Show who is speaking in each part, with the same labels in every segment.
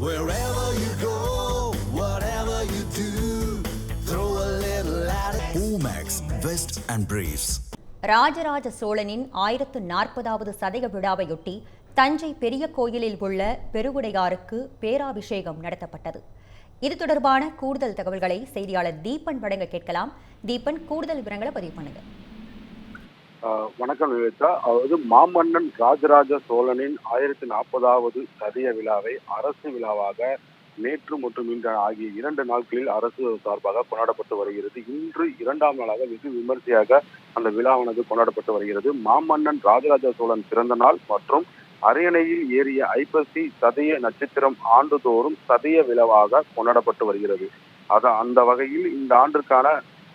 Speaker 1: Wherever you go, whatever you do, throw a little at it. Omax, Vest and Briefs.
Speaker 2: Rajaraja சோழனின் ஆயிரத்து நாற்பதாவது சதய விழாவையொட்டி தஞ்சை பெரிய கோயிலில் உள்ள பெருவுடையாருக்கு பேராபிஷேகம் நடத்தப்பட்டது இது தொடர்பான கூடுதல் தகவல்களை செய்தியாளர் தீபன் வழங்க கேட்கலாம் தீபன் கூடுதல் விவரங்களை பதிவு பண்ணுங்க
Speaker 3: ஆஹ் வணக்கம் நிவேதா அதாவது மாமன்னன் ராஜராஜ சோழனின் ஆயிரத்தி நாற்பதாவது சதய விழாவை அரசு விழாவாக நேற்று மற்றும் இன்று ஆகிய இரண்டு நாட்களில் அரசு சார்பாக கொண்டாடப்பட்டு வருகிறது. இன்று இரண்டாம் நாளாக வெகு விமர்சையாக அந்த விழாவானது கொண்டாடப்பட்டு வருகிறது. மாமன்னன் ராஜராஜ சோழன் பிறந்த நாள் மற்றும் அரியணையில் ஏறிய ஐப்பசி சதய நட்சத்திரம் ஆண்டுதோறும் சதய விழாவாக கொண்டாடப்பட்டு வருகிறது. அத அந்த வகையில் இந்த ஆண்டிற்கான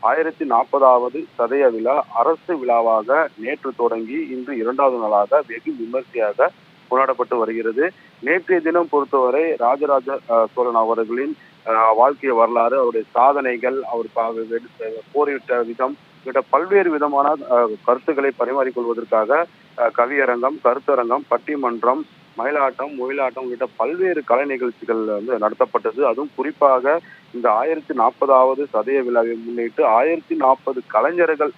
Speaker 3: ஆயிரத்தி நாற்பதாவது சதய விழா அரசு விழாவாக நேற்று தொடங்கி இன்று இரண்டாவது நாளாக வெகு விமர்சையாக கொண்டாடப்பட்டு வருகிறது. நேற்றைய தினம் பொறுத்தவரை ராஜராஜ அஹ், சோழன் அவர்களின் வாழ்க்கை வரலாறு அவருடைய சாதனைகள் அவர் போரிட்ட விதம் உள்ளிட்ட பல்வேறு விதமான கருத்துக்களை பரிமாறிக்கொள்வதற்காக கவியரங்கம் கருத்தரங்கம் பட்டிமன்றம் மயிலாட்டம் ஒயிலாட்டம் உள்ளிட்ட பல்வேறு கலை நிகழ்ச்சிகள் வந்து நடத்தப்பட்டது. அதுவும் குறிப்பாக இந்த ஆயிரத்தி நாற்பதாவது சதய விழாவை முன்னிட்டு ஆயிரத்தி நாற்பது கலைஞர்கள்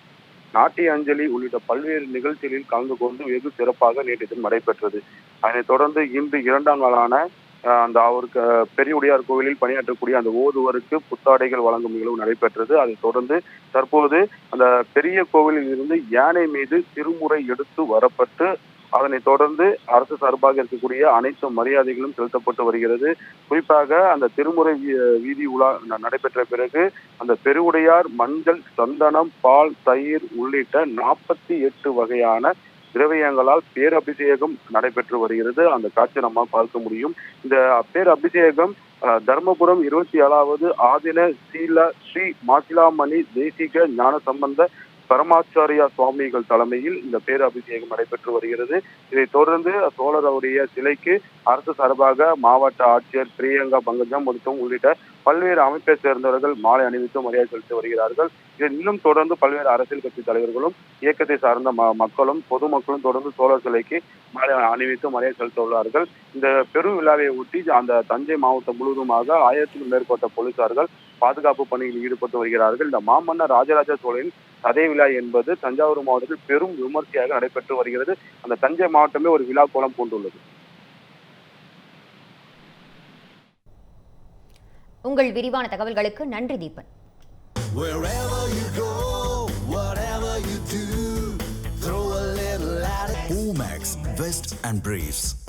Speaker 3: நாட்டிய அஞ்சலி உள்ளிட்ட பல்வேறு நிகழ்ச்சிகளில் கலந்து கொண்டு வெகு சிறப்பாக நேற்று தினம் நடைபெற்றது. அதனைத் தொடர்ந்து இன்று இரண்டாம் நாளான அஹ், அந்த அவருக்கு அஹ், பெரியவுடையார் கோவிலில் பணியாற்றக்கூடிய அந்த ஓதுவருக்கு புத்தாடைகள் வழங்கும் நிகழ்வு நடைபெற்றது. அதைத் தொடர்ந்து தற்போது அந்த பெரிய கோவிலில் இருந்து யானை மீது திருமுறை எடுத்து வரப்பட்டு அதனைத் தொடர்ந்து அரசு சார்பாக இருக்கக்கூடிய அனைத்து மரியாதைகளும் செலுத்தப்பட்டு வருகிறது. குறிப்பாக அந்த திருமுறை வீ- வீதி உலா நடைபெற்ற பிறகு அந்த பெருவுடையார் மஞ்சள் சந்தனம் பால் தயிர் உள்ளிட்ட நாற்பத்தி எட்டு வகையான திரவியங்களால் பேரபிஷேகம் நடைபெற்று வருகிறது. அந்த காட்சி நம்ம பார்க்க முடியும். இந்த பேரபிஷேகம் அஹ், தர்மபுரம் இருபத்தி ஏழாவது ஆதின சீல ஸ்ரீ மாசிலாமணி தேசிக ஞான சம்பந்த பரமாச்சாரியா சுவாமிகள் தலைமையில் இந்த பேராபிஷேகம் நடைபெற்று வருகிறது. இதைத் தொடர்ந்து சோழருடைய சிலைக்கு அரசு சார்பாக மாவட்ட ஆட்சியர் பிரியங்கா பங்கஜம் மற்றும் உள்ளிட்ட பல்வேறு அமைப்பை சேர்ந்தவர்கள் மாலை அணிவித்து மரியாதை செலுத்தி வருகிறார்கள். இதில் இன்னும் தொடர்ந்து பல்வேறு அரசியல் கட்சி தலைவர்களும் இயக்கத்தை சார்ந்த ம- மக்களும் பொதுமக்களும் தொடர்ந்து சோழர் சிலைக்கு மாலை அணிவித்து மரியாதை செலுத்த உள்ளார்கள். இந்த பெரு விழாவை ஒட்டி அந்த தஞ்சை மாவட்டம் முழுவதுமாக ஆயிரத்திற்கும் மேற்பட்ட போலீசார்கள் பாதுகாப்பு பணியில் ஈடுபட்டு வருகிறார்கள். இந்த மாமன்னர் ராஜராஜ சோழனின் சதய விழா என்பது தஞ்சாவூர் மாவட்டத்தில் பெரும் விமர்சையாக நடைபெற்று வருகிறது அந்த தஞ்சை மாவட்டமே ஒரு விழா கோலம் கொண்டுள்ளது
Speaker 2: உங்கள் விரிவான தகவல்களுக்கு நன்றி Deepan.
Speaker 1: Omax, Vest and Briefs.